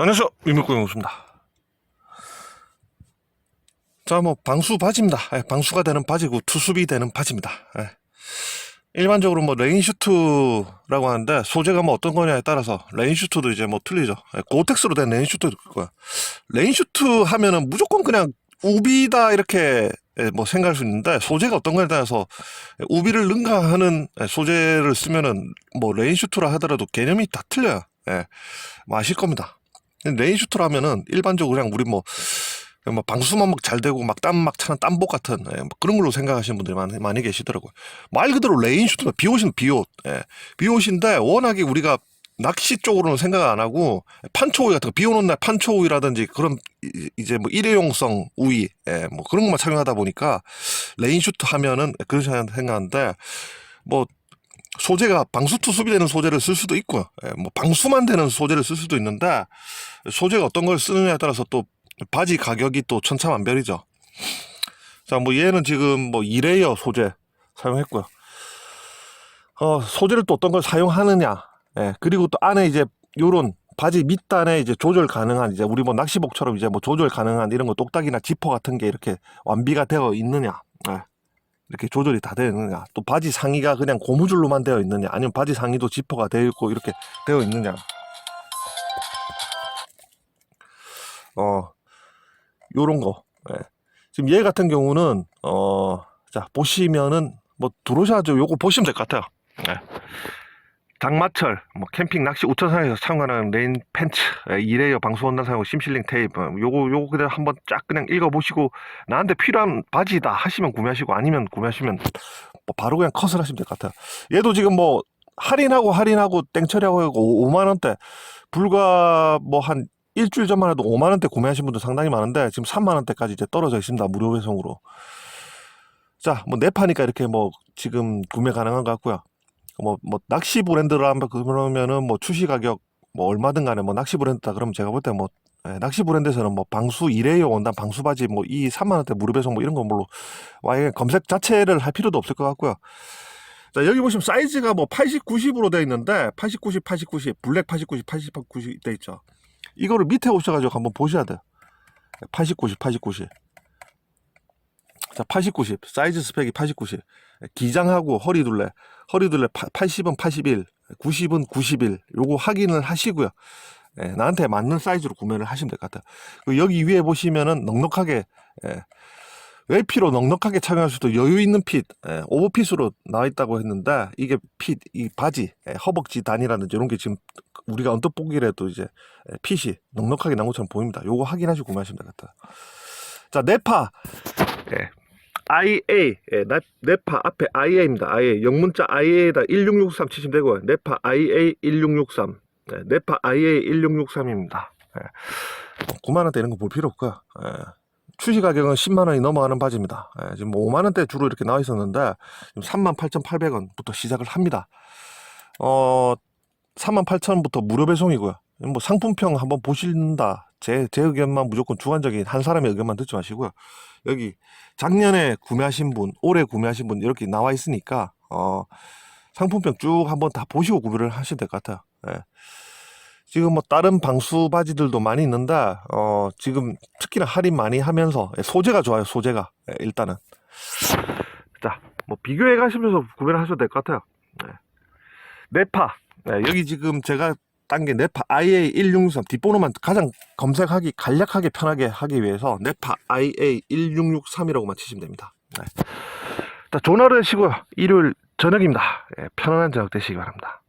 안녕하세요. 위물고용수입니다. 자, 뭐, 방수 바지입니다. 예, 방수가 되는 바지고, 투습이 되는 바지입니다. 예. 일반적으로 뭐, 레인슈트라고 하는데, 소재가 뭐 어떤 거냐에 따라서, 레인슈트도 이제 뭐 틀리죠. 예, 고텍스로 된 레인슈트도 있고요. 레인슈트 하면은 무조건 그냥 우비다, 이렇게 예, 뭐 생각할 수 있는데, 소재가 어떤 거에 따라서, 예, 우비를 능가하는 예, 소재를 쓰면은, 뭐, 레인슈트라 하더라도 개념이 다 틀려요. 예, 뭐 아실 겁니다. 레인슈트라면은 일반적으로 그냥 우리 뭐, 뭐 방수만 막 잘 되고 막 땀 막 차는 땀복 같은 예, 뭐 그런 걸로 생각하시는 분들이 많이, 많이 계시더라고요. 말 그대로 레인슈트는 비옷은 비옷, 예, 비옷인데 워낙에 우리가 낚시 쪽으로는 생각 안 하고 판초우이 같은 거, 비 오는 날 판초우이라든지 그런 이- 이제 뭐 일회용성 우위, 예, 뭐 그런 것만 착용하다 보니까 레인슈트 하면은 그런 생각- 생각하는데 뭐 소재가 방수 투습이 되는 소재를 쓸 수도 있고요. 예, 뭐 방수만 되는 소재를 쓸 수도 있는데 소재가 어떤 걸 쓰느냐에 따라서 또 바지 가격이 또 천차만별이죠. 자, 뭐 얘는 지금 뭐 2레이어 소재 사용했고요. 어, 소재를 또 어떤 걸 사용하느냐. 예, 그리고 또 안에 이제 요런 바지 밑단에 이제 조절 가능한 이제 우리 뭐 낚시복처럼 이제 뭐 조절 가능한 이런 거 똑딱이나 지퍼 같은 게 이렇게 완비가 되어 있느냐. 예. 이렇게 조절이 다 되어 있느냐. 또 바지 상의가 그냥 고무줄로만 되어 있느냐. 아니면 바지 상의도 지퍼가 되어 있고 이렇게 되어 있느냐. 어 요런 거. 예. 지금 얘 같은 경우는 어 자 보시면은 뭐 들어오셔가지고 요거 보시면 될 것 같아요. 예. 장마철 뭐 캠핑 낚시 우천산에서 참관하는 레인 팬츠 예, 이레이어 방수 원단 사용 심실링 테이프 요거 요거 그냥 한번 쫙 그냥 읽어보시고 나한테 필요한 바지다 하시면 구매하시고 아니면 구매하시면 뭐 바로 그냥 컷을 하시면 될 것 같아요. 얘도 지금 뭐 할인하고 할인하고 땡처리하고 하고 5만 원대 불과 뭐 한 일주일 전만 해도 5만 원대 구매하신 분들 상당히 많은데 지금 3만 원대까지 이제 떨어져 있습니다. 무료 배송으로. 자, 뭐 내파니까 이렇게 뭐 지금 구매 가능한 것 같고요. 뭐, 뭐 낚시 브랜드로 한번 그러면은 뭐 출시 가격 뭐 얼마든 간에 뭐 낚시 브랜드다 그러면 제가 볼 때 뭐 예, 낚시 브랜드에서는 뭐 방수 이레이어 원단 방수 바지 뭐 이 3만 원대 무료 배송 뭐 이런 거 물로 와예 검색 자체를 할 필요도 없을 것 같고요. 자 여기 보시면 사이즈가 뭐 80, 90으로 되어 있는데 80, 90, 80, 90 블랙 80, 90, 80, 90 되어 있죠. 이거를 밑에 오셔 가지고 한번 보셔야 돼요. 80, 90, 80, 90. 자, 80, 90. 사이즈 스펙이 80, 90. 기장하고 허리 둘레. 허리 둘레 80은 81, 90은 91. 요거 확인을 하시고요. 예, 나한테 맞는 사이즈로 구매를 하시면 될 것 같아요. 그리고 여기 위에 보시면은 넉넉하게, 예, 웨피로 넉넉하게 착용할 수도 여유 있는 핏, 예, 오버핏으로 나와 있다고 했는데, 이게 핏, 이 바지, 예, 허벅지 단이라든지 이런 게 지금 우리가 언뜻 보기라도 이제 예, 핏이 넉넉하게 나온 것처럼 보입니다. 요거 확인하시고 구매하시면 될 것 같아요. 자, 네파. 예. IA, 예, 네- 네파 앞에 IA입니다. IA. 영문자 IA에다 1663 치시면 되고요. 네파 IA 1663. 네, 네파 IA 1663입니다. 예. 9만원대 이런 거볼 필요 없고요. 예. 출시 가격은 10만원이 넘어가는 바지입니다. 예, 지금 5만원대 주로 이렇게 나와 있었는데, 지금 38,800원부터 시작을 합니다. 어, 38,000원부터 무료 배송이고요. 뭐 상품평 한번 보신다. 제, 제 의견만 무조건 주관적인 한 사람의 의견만 듣지 마시고요. 여기 작년에 구매하신 분, 올해 구매하신 분 이렇게 나와 있으니까 어, 상품평 쭉 한번 다 보시고 구매를 하시면 될 것 같아요. 예. 지금 뭐 다른 방수 바지들도 많이 있는데 어, 지금 특히나 할인 많이 하면서 예, 소재가 좋아요. 소재가 예, 일단은 자, 뭐 비교해 가시면서 구매를 하셔도 될 것 같아요. 예. 네파 예, 여기 지금 제가 딴게 네파 IA 1663 뒷번호만 가장 검색하기 간략하게 편하게 하기 위해서 네파 IA 1663이라고만 치시면 됩니다. 네. 자, 하루 되시고요. 일요일 저녁입니다. 예, 편안한 저녁 되시기 바랍니다.